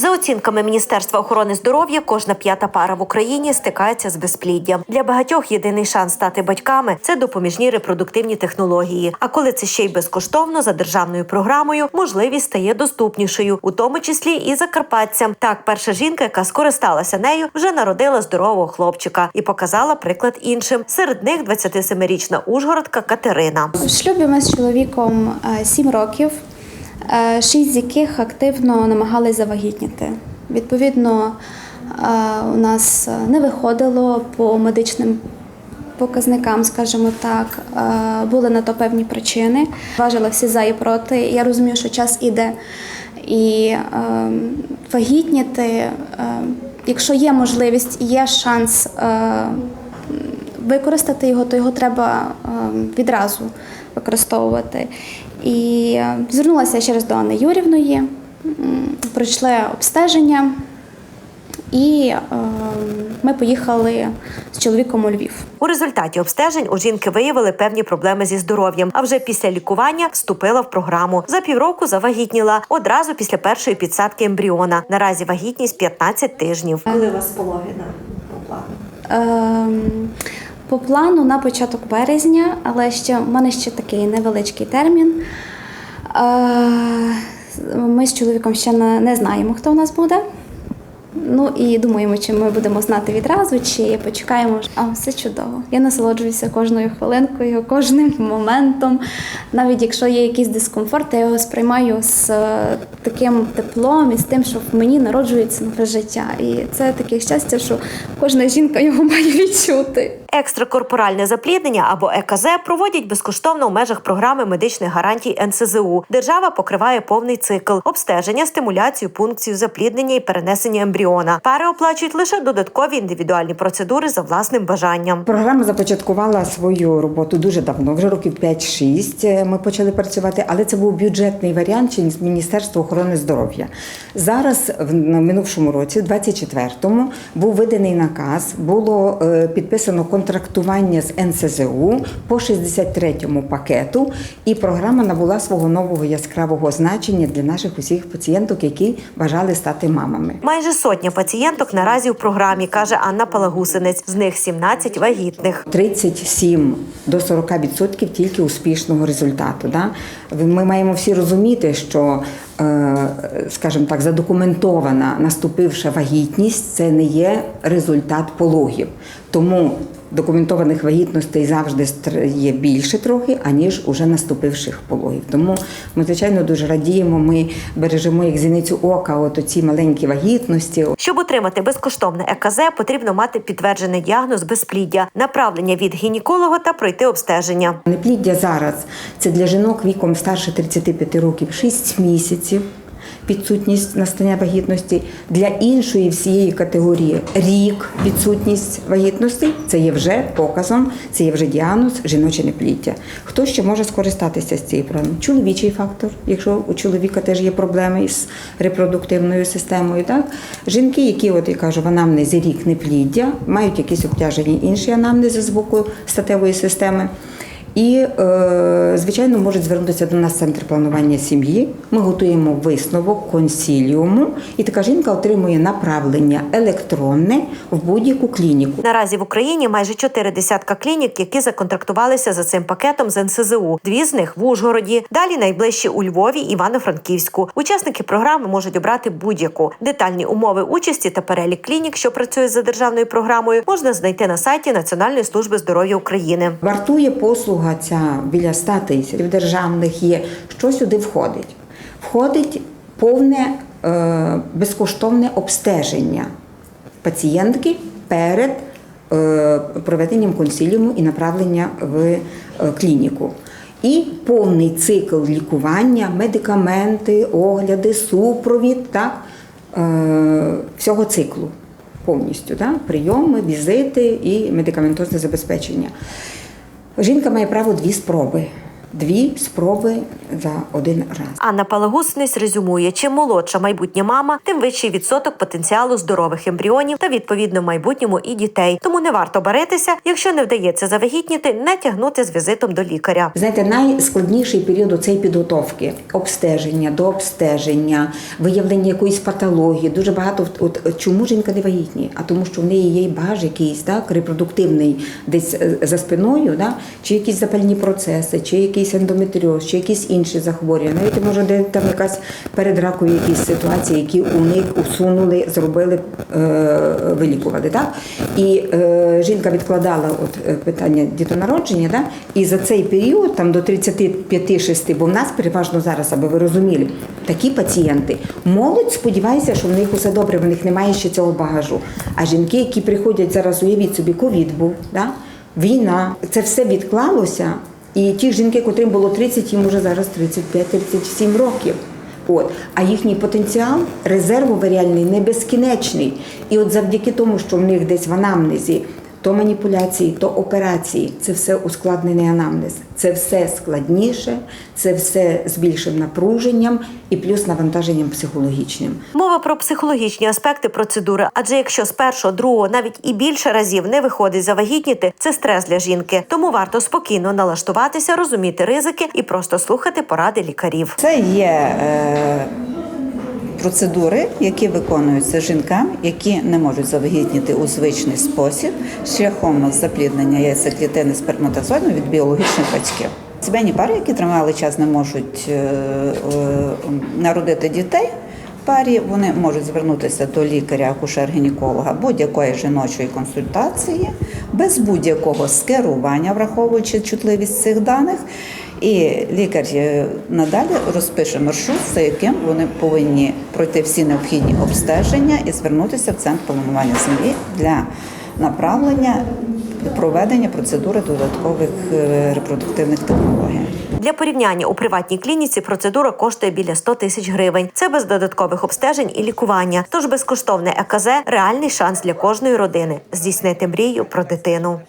За оцінками Міністерства охорони здоров'я, кожна п'ята пара в Україні стикається з безпліддям. Для багатьох єдиний шанс стати батьками це допоміжні репродуктивні технології. А коли це ще й безкоштовно за державною програмою, можливість стає доступнішою, у тому числі і закарпатцям. Так, перша жінка, яка скористалася нею, вже народила здорового хлопчика і показала приклад іншим. Серед них 27-річна ужгородка Катерина. В шлюбі ми з чоловіком 7 років, е, шість з яких активно намагались завагітніти. Відповідно, е, у нас не виходило по медичним показникам, скажімо так, Е, були на то певні причини. Важила всі за і проти. Я розумію, що час іде. І е, вагітніти, е, якщо є можливість, є шанс е, використати його, то його треба е, відразу використовувати. І е, звернулася ще раз до Анни Юрівної, пройшли обстеження, і е, ми поїхали з чоловіком у Львів. У результаті обстежень у жінки виявили певні проблеми зі здоров'ям. А вже після лікування вступила в програму. За півроку завагітніла одразу після першої підсадки ембріона. Наразі вагітність 15 тижнів. Коли у вас пологи на плану? По плану на початок березня, але ще в мене ще такий невеличкий термін. Е, Ми з чоловіком ще не, не знаємо, хто у нас буде. Ну і думаємо, чи ми будемо знати відразу, чи почекаємо. А все чудово. Я насолоджуюся кожною хвилинкою, кожним моментом. Навіть якщо є якийсь дискомфорт, я його сприймаю з е, таким теплом і з тим, що в мені народжується нове життя. І це таке щастя, що кожна жінка його має відчути. Екстракорпоральне запліднення або ЕКЗ проводять безкоштовно у межах програми медичних гарантій НСЗУ. Держава покриває повний цикл обстеження, стимуляцію, пункцію, запліднення і перенесення ембріона. Пари оплачують лише додаткові індивідуальні процедури за власним бажанням. Програма започаткувала свою роботу дуже давно, вже років 5-6 ми почали працювати, але це був бюджетний варіант через Міністерство охорони здоров'я. Зараз, в минувшому році, в 24-му, був виданий наказ, було е, підписано контрактування з НСЗУ по 63-му пакету, і програма набула свого нового яскравого значення для наших усіх пацієнток, які бажали стати мамами. Майже сотня пацієнток наразі у програмі, каже Анна Палагусинець. З них 17 вагітних. 37 до 40% тільки успішного результату. Да? Ми маємо всі розуміти, що, скажімо так, задокументована наступивша вагітність це не є результат пологів. Тому документованих вагітностей завжди є більше трохи, аніж уже наступивших пологів. Тому ми, звичайно, дуже радіємо. Ми бережемо як зіницю ока, от ці маленькі вагітності, Щоб отримати безкоштовне ЕКЗ, потрібно мати підтверджений діагноз безпліддя, направлення від гінеколога та пройти обстеження. Непліддя зараз це для жінок віком старше 35 років 6 місяців. Відсутність настання вагітності для іншої всієї категорії рік відсутність вагітності це є вже показом, це є вже діагноз жіноче непліддя. Хто ще може скористатися з цієї програми? Чоловічий фактор, якщо у чоловіка теж є проблеми із репродуктивною системою. Так? Жінки, які, от я кажу, в анамнезі рік непліддя, мають якісь обтяжені інші анамнези з боку статевої системи. І, е, звичайно, можуть звернутися до нас в центр планування сім'ї. Ми готуємо висновок консіліуму, і така жінка отримує направлення електронне в будь-яку клініку. Наразі в Україні майже чотири десятка клінік, які законтрактувалися за цим пакетом з НСЗУ. Дві з них в Ужгороді. Далі найближчі у Львові, Івано-Франківську. Учасники програми можуть обрати будь-яку. Детальні умови участі та перелік клінік, що працюють за державною програмою, можна знайти на сайті Національної служби здоров'я України. Вартує послуга ця біля 100 тисяч державних є. Що сюди входить? Входить повне е, безкоштовне обстеження пацієнтки перед е, проведенням консиліуму і направлення в е, клініку. І повний цикл лікування, медикаменти, огляди, супровід, так, всього циклу повністю. Так, прийоми, візити і медикаментозне забезпечення. Жінка має право дві спроби. Дві спроби за один раз. Анна Палагусниць резюмує, чим молодша майбутня мама, тим вищий відсоток потенціалу здорових ембріонів та відповідно в майбутньому і дітей. Тому не варто баритися, якщо не вдається завагітніти, не тягнути з візитом до лікаря. Знаєте, найскладніший період цієї підготовки обстеження, до обстеження, виявлення якоїсь патології. Дуже багато от чому жінка не вагітні? А тому, що в неї є багаж якийсь так репродуктивний десь е, за спиною, да? чи якісь запальні процеси, чи якийсь ендометріоз, чи якісь інші захворювання. Навіть може де там якась передракові якісь ситуації, які у них усунули, зробили, е, вилікували. Так? І е, жінка відкладала от е, питання дітонародження, да? і за цей період, там до 35-6, бо в нас переважно зараз, аби ви розуміли, такі пацієнти. Молодь сподіваюся, що в них усе добре, в них немає ще цього багажу. А жінки, які приходять зараз, уявіть собі, ковід був, да? війна, це все відклалося. І ті жінки, котрим було 30, їм уже зараз 35-37 років. От. А їхній потенціал резерву варіальний не безкінечний. І от завдяки тому, що в них десь в анамнезі то маніпуляції, то операції, це все ускладнений анамнез. Це все складніше, це все з більшим напруженням і плюс навантаженням психологічним. Мова про психологічні аспекти процедури, адже якщо з першого, другого, навіть і більше разів не виходить завагітніти, це стрес для жінки. Тому варто спокійно налаштуватися, розуміти ризики і просто слухати поради лікарів. Це є е, процедури, які виконуються жінкам, які не можуть завагітніти у звичний спосіб шляхом запліднення яйцеклітини сперматозоїдом від біологічних батьків. Сімейні пари, які тривалий час не можуть е, е, народити дітей. Парі вони можуть звернутися до лікаря-акушер-гінеколога будь-якої жіночої консультації, без будь-якого скерування, враховуючи чутливість цих даних. І лікар е, надалі розпише маршрут, за яким вони повинні пройти всі необхідні обстеження і звернутися в центр планування сім'ї для направлення проведення процедури додаткових е, репродуктивних технологій. Для порівняння у приватній клініці процедура коштує біля 100 тисяч гривень. Це без додаткових обстежень і лікування. Тож безкоштовне ЕКЗ реальний шанс для кожної родини здійснити мрію про дитину.